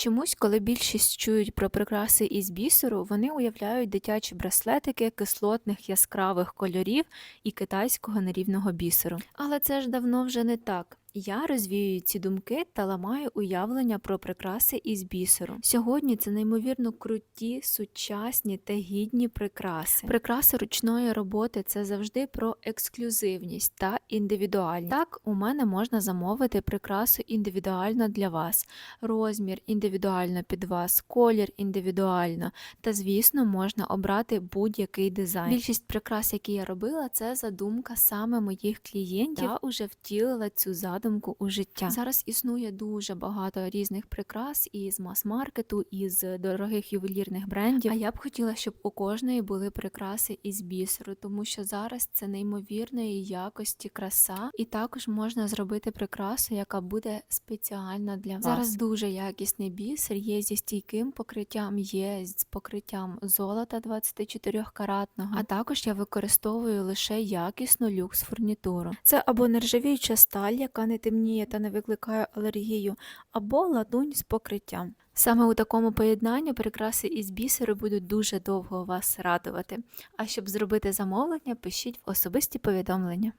Чомусь, коли більшість чують про прикраси із бісеру, вони уявляють дитячі браслетики кислотних яскравих кольорів і китайського нерівного бісеру. Але це ж давно вже не так. Я розвіюю ці думки та ламаю уявлення про прикраси із бісеру. Сьогодні це неймовірно круті, сучасні та гідні прикраси. Прикраси ручної роботи це завжди про ексклюзивність та індивідуальність. Так, у мене можна замовити прикрасу індивідуально для вас, розмір індивідуально під вас, колір індивідуально, та, звісно, можна обрати будь-який дизайн. Більшість прикрас, які я робила, це задумка саме моїх клієнтів. Я вже втілила цю задумку у життя. Зараз існує дуже багато різних прикрас із мас-маркету, із дорогих ювелірних брендів. А я б хотіла, щоб у кожної були прикраси із бісеру, тому що зараз це неймовірної якості краса, і також можна зробити прикрасу, яка буде спеціальна для вас. Зараз дуже якісний бісер, є зі стійким покриттям, є з покриттям золота 24 каратного. А також я використовую лише якісну люкс фурнітуру. Це або нержавіюча сталь, яка не темніє та не викликає алергію, або ладунь з покриттям. Саме у такому поєднанні прикраси із бісеру будуть дуже довго вас радувати. А щоб зробити замовлення, пишіть в особисті повідомлення.